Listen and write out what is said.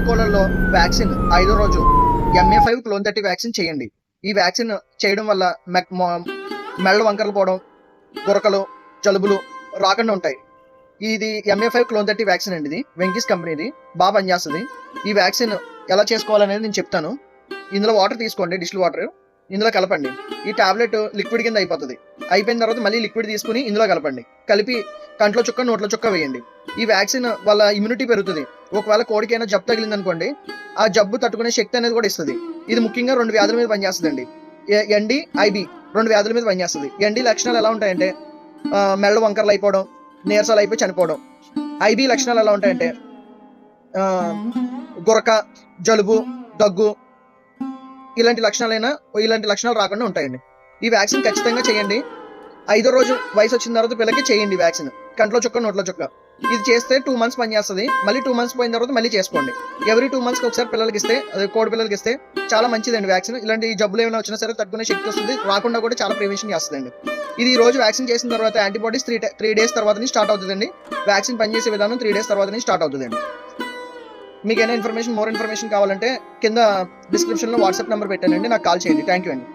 నాటుకోళ్ళలో vaccine ఐదో రోజు. MA five clone thirty vaccine చేయండి. ఈ వ్యాక్సిన్ చేయడం వల్ల మె- మెళ్ళ వంకరలు పోవడం గురకలు జలుబులు రాకుండా ఉంటాయి. ఇది MA five clone thirty vaccine అండి ఇది. వెంకీస్ కంపెనీది బాగా పనిచేస్తుంది. ఈ వ్యాక్సిన్ ఎలా చేసుకోవాలనేది నేను చెప్తాను. ఇందులో వాటర్ తీసుకోండి డిస్టిల్ వాటర్. ఇందులో కలపండి. ఈ టాబ్లెట్ లిక్విడ్ కింద అయిపోతుంది. అయిపోయిన తర్వాత మళ్ళీ లిక్విడ్ తీసుకుని ఇందులో కలపండి. కలిపి కంట్లో చుక్క నోట్లో చుక్క వేయండి. ఈ వ్యాక్సిన్ వల్ల ఇమ్యూనిటీ పెరుగుతుంది. ఒకవేళ కోడికైనా జబ్బు తగిలింది అనుకోండి ఆ జబ్బు తట్టుకునే శక్తి అనేది కూడా ఇస్తుంది. ఇది ముఖ్యంగా రెండు వ్యాధుల మీద పనిచేస్తుందండి. ఎండి ఐబి రెండు వ్యాధుల మీద పనిచేస్తుంది. ఎండి లక్షణాలు ఎలా ఉంటాయంటే మెళ్ళ వంకరలు అయిపోవడం నీరసాలు అయిపోయి చనిపోవడం. ఐబి లక్షణాలు ఎలా ఉంటాయంటే గురక జలుబు దగ్గు ఇలాంటి లక్షణాలైనా ఇలాంటి లక్షణాలు రాకుండా ఉంటాయండి. ఈ వ్యాక్సిన్ ఖచ్చితంగా చేయండి. ఐదో రోజు వయసు వచ్చిన తర్వాత పిల్లకి చేయండి వ్యాక్సిన్. కంట్లో చుక్క నోట్లో చుక్క. ఇది చేస్తే టూ మంత్స్ పనిచేస్తుంది మళ్ళీ టూ మంత్స్ పోయిన తర్వాత మళ్ళీ చేసుకోండి. ఎవరీ టూ మంత్స్కి ఒకసారి పిల్లలకి ఇస్తే కోడి పిల్లలకి ఇస్తే చాలా మంచిదండి వ్యాక్సిన్ ఇలాంటి జబ్బులు ఏమైనా వచ్చినా సరే తట్టుకునే శక్తి వస్తుంది. రాకుండా కూడా చాలా ప్రివెన్షన్ చేస్తుందండి. ఇది ఈ రోజు వ్యాక్సిన్ చేసిన తర్వాత యాంటీబాడీస్ త్రీ త్రీ డేస్ తర్వాత స్టార్ట్ అవుతుందండి. వ్యాక్సిన్ పనిచేసే విధానం త్రీ డేస్ తర్వాత స్టార్ట్ అవుతుందండి. మీకు ఏమైనా ఇన్ఫర్మేషన్ మోర్ ఇన్ఫర్మేషన్ కావాలంటే కింద డిస్క్రిప్షన్లో వాట్సాప్ నెంబర్ పెట్టానండి. నాకు కాల్ చేయండి. థ్యాంక్ యూ అండి.